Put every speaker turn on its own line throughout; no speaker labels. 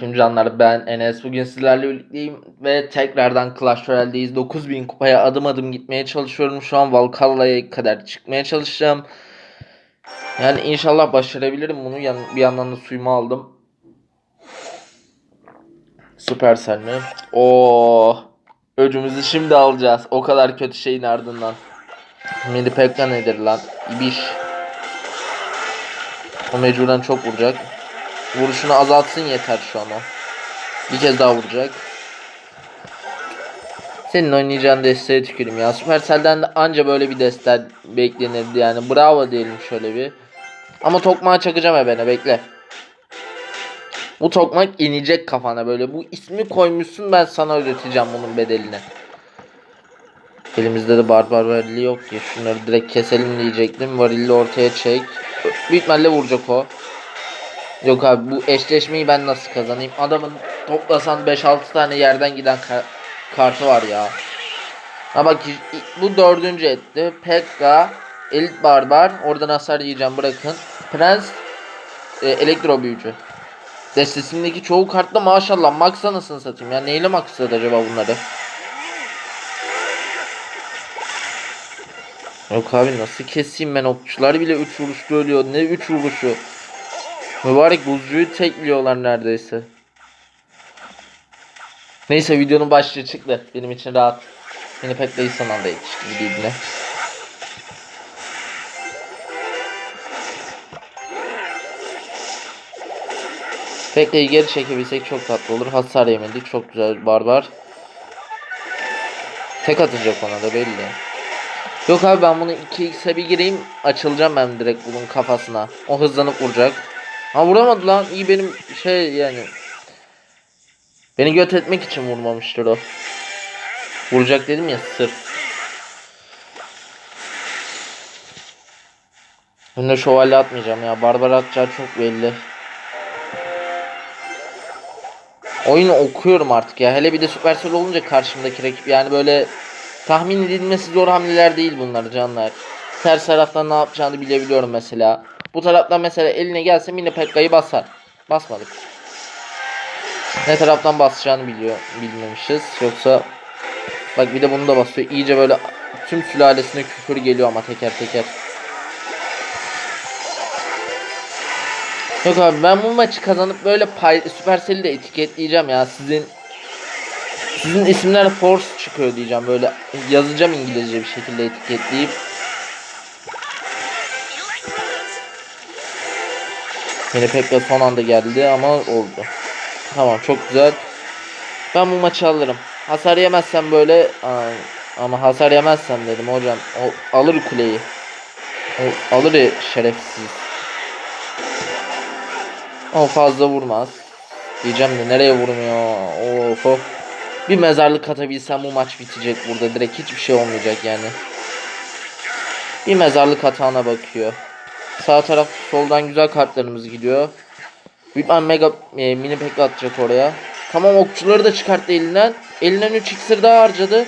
Şimdi canlar ben Enes bugün sizlerle birlikteyim ve tekrardan Clash Royale'deyiz. 9000 kupaya adım adım gitmeye çalışıyorum. Şu an Valhalla'ya kadar çıkmaya çalışacağım. Yani inşallah başarabilirim bunu. Yan- bir yandan da suyumu aldım. Süpersel mi? Oo, öcümüzü şimdi alacağız. O kadar kötü şeyin ardından. Mini Pekka nedir lan? İbiş. O mecburen çok vuracak. Vuruşunu azaltsın yeter şu an o. Bir kez daha vuracak. Senin oynayacağın desteğe tüküreyim ya. Supercell'den de anca böyle bir destek beklenirdi yani. Bravo diyelim şöyle bir. Ama tokmağı çakacağım ebene bekle. Bu tokmak inecek kafana böyle. Bu ismi koymuşsun ben sana ödeteceğim bunun bedelini. Elimizde de barbar varilli yok ki. Şunları direkt keselim diyecektim. Varilli ortaya çek. Büyük vuracak o. Yok abi bu eşleşmeyi ben nasıl kazanayım? Adamın toplasan 5-6 tane yerden giden ka- kartı var ya. Ha bak bu dördüncü etti. Pekka, Elit Barbar. Oradan hasar yiyeceğim bırakın. Prens, e, Elektro Büyücü. Destesindeki çoğu kartla maşallah max anasını satayım. Ya neyle maxladı acaba bunları? Yok abi nasıl keseyim ben okçular bile 3 vuruşta ölüyor. Ne 3 vuruşu? Mübarek buzcuyu tekliyorlar neredeyse. Neyse videonun başlığı çıktı. Benim için rahat. Beni pek de iyi son anda yetişti birbirine. Pekke'yi geri çekebilsek çok tatlı olur. Hasar yemedik. Çok güzel barbar. Tek atacak ona da belli. Yok abi ben bunu 2x'e bir gireyim. Açılacağım ben direkt bunun kafasına. O hızlanıp vuracak. Ha vuramadı lan. İyi benim şey yani. Beni göt etmek için vurmamıştır o. Vuracak dedim ya sırf. Önüne şövalye atmayacağım ya. Barbar atacağı çok belli. Oyunu okuyorum artık ya. Hele bir de Supercell olunca karşımdaki rakip yani böyle tahmin edilmesi zor hamleler değil bunlar canlar. Ters taraftan ne yapacağını bilebiliyorum mesela. Bu taraftan mesela eline gelse yine Pekka'yı basar. Basmadık. Ne taraftan basacağını biliyor, bilmemişiz. Yoksa bak bir de bunu da basıyor. İyice böyle tüm sülalesine küfür geliyor ama teker teker. Yok abi ben bu maçı kazanıp böyle pay Supercell'i de etiketleyeceğim ya. Sizin sizin isimler Force çıkıyor diyeceğim. Böyle yazacağım İngilizce bir şekilde etiketleyip Yine Pekka son anda geldi ama oldu. Tamam çok güzel. Ben bu maçı alırım. Hasar yemezsem böyle ama hasar yemezsem dedim hocam. O alır kuleyi. O alır ya şerefsiz. O fazla vurmaz. Diyeceğim de nereye vurmuyor? Of of. Bir mezarlık atabilsem bu maç bitecek burada. Direkt hiçbir şey olmayacak yani. Bir mezarlık hatana bakıyor. Sağ taraf soldan güzel kartlarımız gidiyor. Büyükman mega e, mini pek atacak oraya. Tamam okçuları da çıkarttı elinden. Elinden 3 iksir daha harcadı.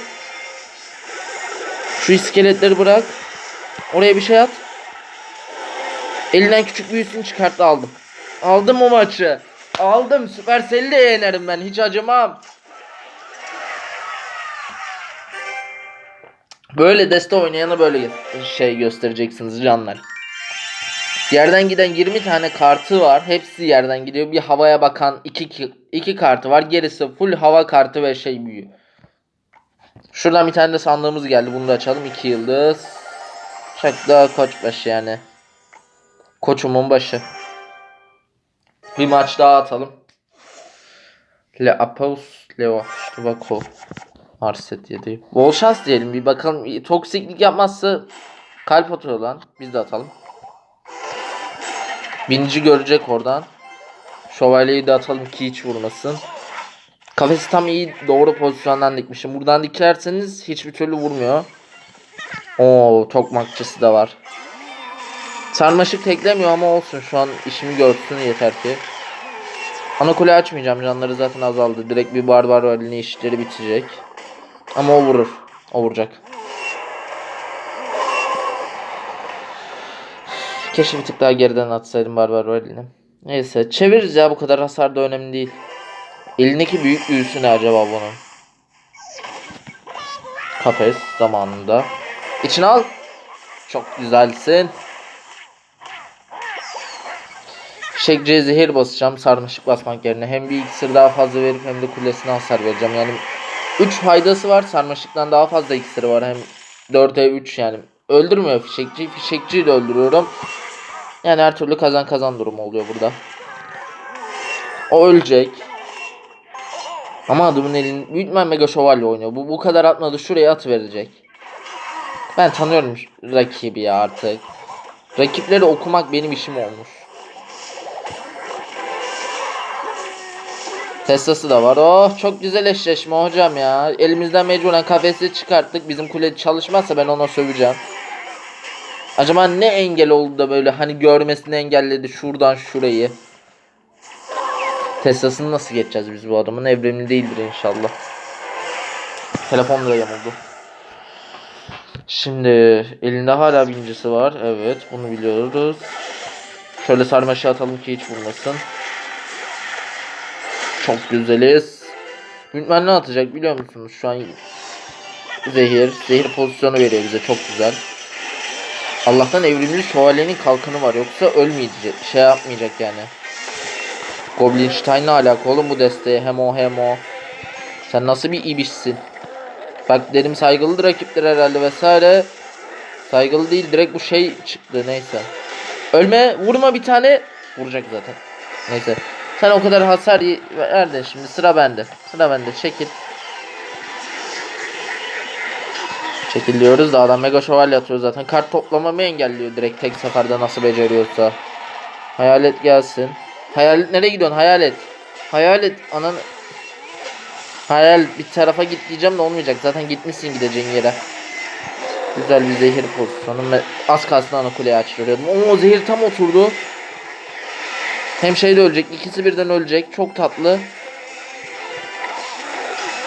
Şu iskeletleri bırak. Oraya bir şey at. Elinden küçük büyüsünü çıkarttı aldım. Aldım o maçı. Aldım. Süpercell'i de yenerim ben. Hiç acımam. Böyle deste oynayana böyle şey göstereceksiniz canlar. Yerden giden 20 tane kartı var. Hepsi yerden gidiyor. Bir havaya bakan iki, iki kartı var. Gerisi full hava kartı ve şey büyü. Şuradan bir tane de sandığımız geldi. Bunu da açalım. 2 yıldız. Şak daha koç başı yani. Koçumun başı. Bir maç daha atalım. Le Apos Leo Stuvakov. Arset 7. Bol şans diyelim. Bir bakalım. Toksiklik yapmazsa kalp atıyor lan. Biz de atalım. Binici görecek oradan. Şövalyeyi de atalım ki hiç vurmasın. Kafesi tam iyi doğru pozisyondan dikmişim. Buradan dikerseniz hiçbir türlü vurmuyor. Oo tokmakçısı da var. Sarmaşık teklemiyor ama olsun şu an işimi görsün yeter ki. Ana kule açmayacağım canları zaten azaldı. Direkt bir barbar var işleri bitecek. Ama o vurur. O vuracak. Keşke bir tık daha geriden atsaydım barbar var eline. Neyse çeviririz ya bu kadar hasar da önemli değil. Elindeki büyük büyüsü ne acaba bunun? Kafes zamanında. İçine al. Çok güzelsin. Fişekciye zehir basacağım sarmaşık basmak yerine. Hem bir iksir daha fazla verip hem de kulesine hasar vereceğim. Yani 3 faydası var. Sarmaşıktan daha fazla iksiri var. Hem 4'e 3 yani. Öldürmüyor fişekçiyi. Fişekçiyi de öldürüyorum. Yani her türlü kazan kazan durumu oluyor burada. O ölecek. Ama adamın elin büyütmen mega şövalye oynuyor. Bu bu kadar atmadı şuraya at verecek. Ben tanıyorum rakibi ya artık. Rakipleri okumak benim işim olmuş. Tesla'sı da var. Oh çok güzel eşleşme hocam ya. Elimizden mecburen kafesi çıkarttık. Bizim kule çalışmazsa ben ona söveceğim. Acaba ne engel oldu da böyle hani görmesini engelledi şuradan şurayı. Tesla'sını nasıl geçeceğiz biz bu adamın? Evrimli değildir inşallah. Telefon da yamuldu. Şimdi elinde hala bir incisi var. Evet bunu biliyoruz. Şöyle sarmaşığı atalım ki hiç vurmasın. Çok güzeliz. Hüntmen ne atacak biliyor musunuz? Şu an zehir. Zehir pozisyonu veriyor bize çok güzel. Allah'tan evrimli şövalyenin kalkanı var. Yoksa ölmeyecek. Şey yapmayacak yani. Goblinstein'la alaka oğlum bu desteğe. Hem o hem o. Sen nasıl bir ibişsin? Bak dedim saygılıdır rakipler herhalde vesaire. Saygılı değil direkt bu şey çıktı neyse. Ölme vurma bir tane. Vuracak zaten. Neyse. Sen o kadar hasar verdin şimdi sıra bende. Sıra bende çekil. Çekil diyoruz da adam mega şövalye atıyor zaten. Kart toplamamı engelliyor direkt tek seferde nasıl beceriyorsa. Hayalet gelsin. Hayalet nereye gidiyorsun hayalet? Hayalet ananı. Hayal bir tarafa git diyeceğim de olmayacak. Zaten gitmişsin gideceğin yere. Güzel bir zehir pozisyonu. Az kalsın ana kuleyi açtırıyordum. Oo zehir tam oturdu. Hem şey de ölecek. ikisi birden ölecek. Çok tatlı.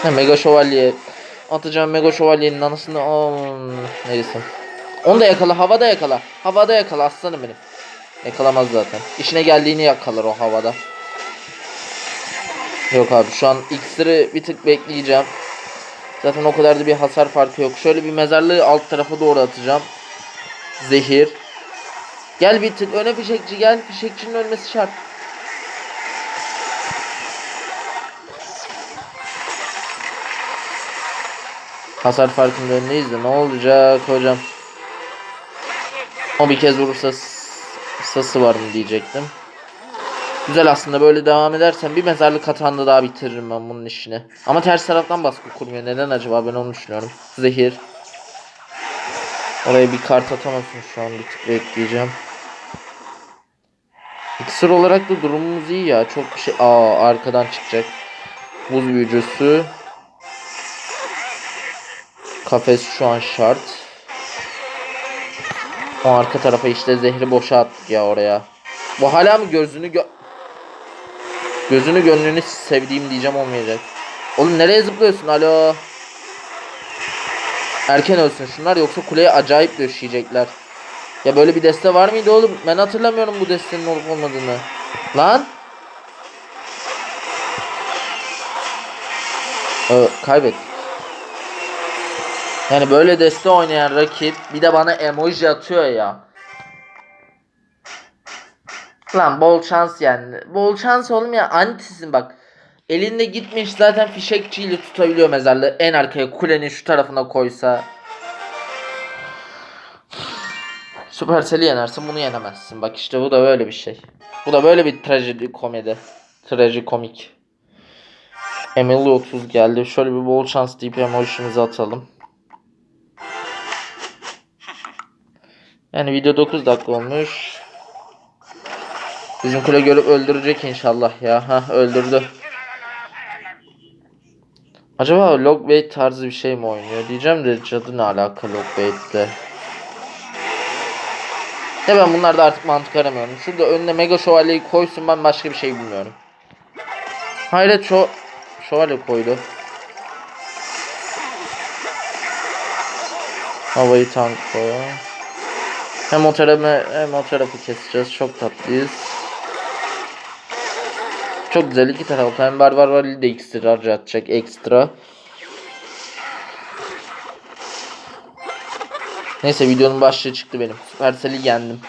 Ha, Mega Şövalye. Atacağım Mega Şövalye'nin anasını. Aa, neyse. Onu da yakala. Havada yakala. Havada yakala aslanım benim. Yakalamaz zaten. İşine geldiğini yakalar o havada. Yok abi şu an iksiri bir tık bekleyeceğim. Zaten o kadar da bir hasar farkı yok. Şöyle bir mezarlığı alt tarafa doğru atacağım. Zehir. Gel bir tık öne fişekçi gel. Fişekçinin ölmesi şart. Hasar farkının önündeyiz de ne olacak hocam? O bir kez vurursa sası var mı diyecektim. Güzel aslında böyle devam edersen bir mezarlık hatanda daha bitiririm ben bunun işini. Ama ters taraftan baskı kurmuyor. Neden acaba ben onu düşünüyorum. Zehir. Oraya bir kart atamazsın şu an bir tık bekleyeceğim. İksir olarak da durumumuz iyi ya. Çok bir şey... Aa arkadan çıkacak. Buz büyücüsü. Kafes şu an şart. O arka tarafa işte zehri boşa attık ya oraya. Bu hala mı gözünü gö... Gözünü gönlünü sevdiğim diyeceğim olmayacak. Oğlum nereye zıplıyorsun alo? Erken ölsün şunlar yoksa kuleye acayip döşeyecekler. Ya böyle bir deste var mıydı oğlum? Ben hatırlamıyorum bu destenin olup olmadığını. Lan? Ee, kaybettik. Yani böyle deste oynayan rakip bir de bana emoji atıyor ya. Lan bol şans yani. Bol şans oğlum ya antisin bak. Elinde gitmiş zaten fişekçiyle tutabiliyor mezarlığı. En arkaya kulenin şu tarafına koysa. Supercell'i yenersin bunu yenemezsin. Bak işte bu da böyle bir şey. Bu da böyle bir trajedi komedi. Trajikomik. Emily 30 geldi. Şöyle bir bol şans deyip emojimizi atalım. Yani video 9 dakika olmuş. Bizim kule görüp öldürecek inşallah ya. Ha öldürdü. Acaba Logbait tarzı bir şey mi oynuyor diyeceğim de cadı ne alaka Logbait'te. Ya ben bunlarda artık mantık aramıyorum. Şurada önüne mega şövalyeyi koysun ben başka bir şey bilmiyorum. Hayret şo şövalye koydu. Havayı tank koy. Hem o tarafı hem o tarafı keseceğiz. Çok tatlıyız. Çok güzel iki taraf. Hem Barbar Vali de iksir harcatacak ekstra. Neyse videonun başlığı çıktı benim. Supercell'i yendim.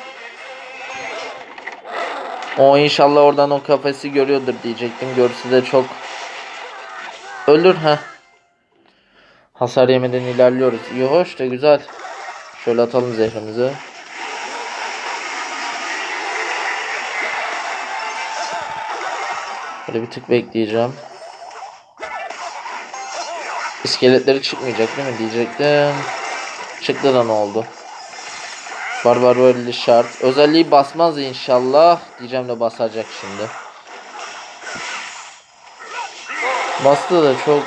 O inşallah oradan o kafesi görüyordur diyecektim. Görse de çok ölür ha. Hasar yemeden ilerliyoruz. İyi hoş da güzel. Şöyle atalım zehrimizi. Böyle bir tık bekleyeceğim. İskeletleri çıkmayacak değil mi diyecektim. Çıktı da ne oldu? Barbar böyle şart. Özelliği basmaz inşallah. Diyeceğim de basacak şimdi. Bastı da çok.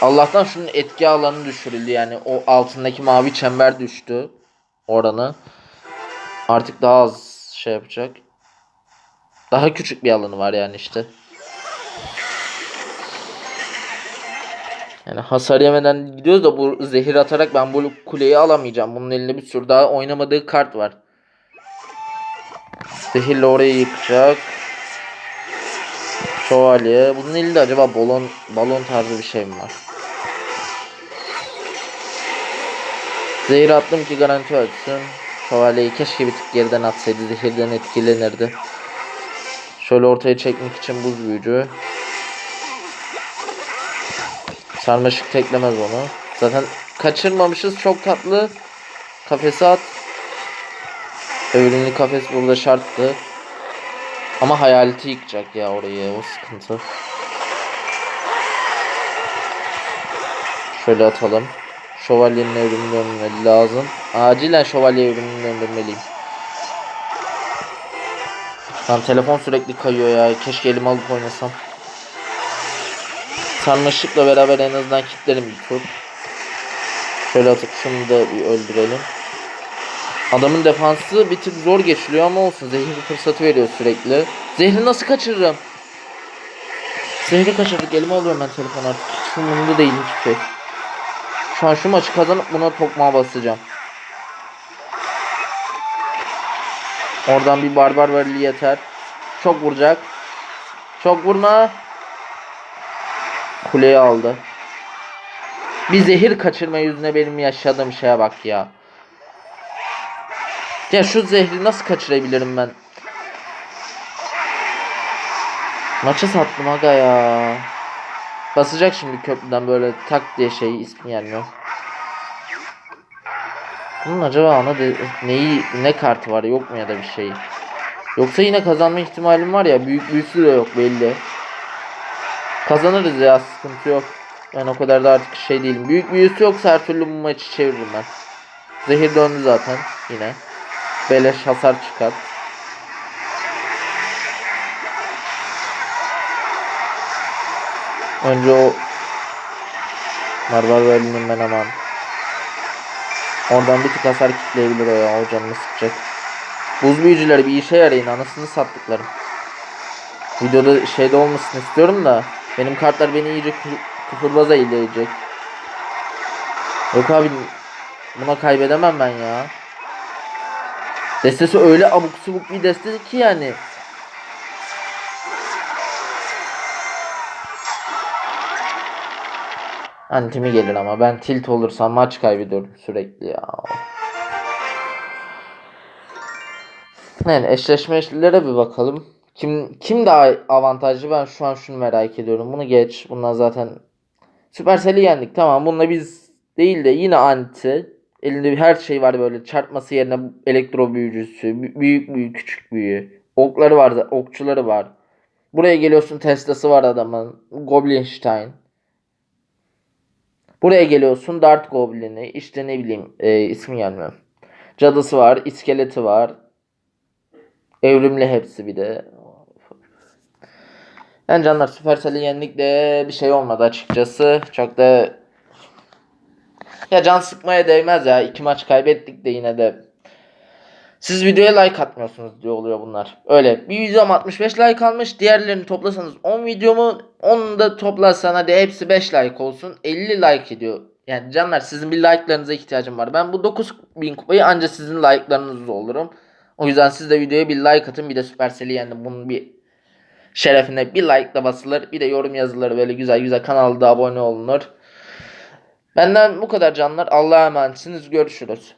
Allah'tan şunun etki alanı düşürüldü yani. O altındaki mavi çember düştü. Oranı. Artık daha az şey yapacak. Daha küçük bir alanı var yani işte. Yani hasar yemeden gidiyoruz da bu zehir atarak ben bu kuleyi alamayacağım. Bunun elinde bir sürü daha oynamadığı kart var. Zehirle orayı yıkacak. Şövalye. Bunun elinde acaba balon balon tarzı bir şey mi var? Zehir attım ki garanti ölsün. Şövalyeyi keşke bir tık geriden atsaydı. Zehirden etkilenirdi. Şöyle ortaya çekmek için buz büyücü. Sarmaşık teklemez onu. Zaten kaçırmamışız çok tatlı. Kafese at. Evrimli kafes burada şarttı. Ama hayaleti yıkacak ya orayı o sıkıntı. Şöyle atalım. Şövalyenin evrimini döndürmeli lazım. Acilen şövalye evrimini döndürmeliyim. Lan telefon sürekli kayıyor ya. Keşke elimi alıp oynasam. Sarmaşıkla beraber en azından kitlerim bir tur. Şöyle atıp şunu da bir öldürelim. Adamın defansı bir tık zor geçiliyor ama olsun. Zehir fırsatı veriyor sürekli. Zehri nasıl kaçırırım? Zehri kaçırdık. Elime alıyorum ben telefonu artık. Hiç umurumda değil hiçbir şey. Şu an şu maçı kazanıp buna tokmağa basacağım. Oradan bir barbar verili yeter. Çok vuracak. Çok vurma. Kuleyi aldı. Bir zehir kaçırma yüzüne benim yaşadığım şeye bak ya. Ya şu zehri nasıl kaçırabilirim ben? Maçı sattım aga ya. Basacak şimdi köprüden böyle tak diye şey ismi gelmiyor. Bunun acaba de, neyi ne kartı var yok mu ya da bir şey. Yoksa yine kazanma ihtimalim var ya büyük büyüsü de yok belli. Kazanırız ya sıkıntı yok. Ben o kadar da artık şey değilim. Büyük büyüsü yoksa her türlü bu maçı çeviririm ben. Zehir döndü zaten yine. Beleş hasar çıkart. Önce o Barbar Veli'nin ben aman. Oradan bir tık hasar kitleyebilir o ya. O canını sıkacak. Buz büyücüleri bir işe yarayın. Anasını sattıklarım. Videoda şeyde olmasını istiyorum da. Benim kartlar beni iyice küfürbaza ileyecek. Yok abi. Buna kaybedemem ben ya. Destesi öyle abuk subuk bir deste ki yani. Antimi gelir ama ben tilt olursam maç kaybediyorum sürekli ya. Yani eşleşmelere bir bakalım. Kim kim daha avantajlı ben şu an şunu merak ediyorum. Bunu geç. Bunlar zaten Supercell'i yendik. Tamam bununla biz değil de yine anti. Elinde bir her şey var böyle çarpması yerine elektro büyücüsü, bü- büyük büyü, küçük büyü. Okları var, okçuları var. Buraya geliyorsun Tesla'sı var adamın. Goblinstein. Buraya geliyorsun Dart Goblin'i. İşte ne bileyim e, ismi gelmiyor. Cadısı var, iskeleti var. Evrimli hepsi bir de. Yani canlar Supercell'i yendik de bir şey olmadı açıkçası. Çok da ya can sıkmaya değmez ya. İki maç kaybettik de yine de. Siz videoya like atmıyorsunuz diye oluyor bunlar. Öyle. Bir videom 65 like almış. Diğerlerini toplasanız 10 videomu 10 da toplasan hadi hepsi 5 like olsun. 50 like ediyor. Yani canlar sizin bir like'larınıza ihtiyacım var. Ben bu 9000 kupayı ancak sizin like'larınızla olurum. O yüzden siz de videoya bir like atın. Bir de Supercell'i yendim. Bunun bir şerefine bir like da basılır. Bir de yorum yazılır böyle güzel güzel kanalda abone olunur. Benden bu kadar canlar. Allah'a emanetsiniz. Görüşürüz.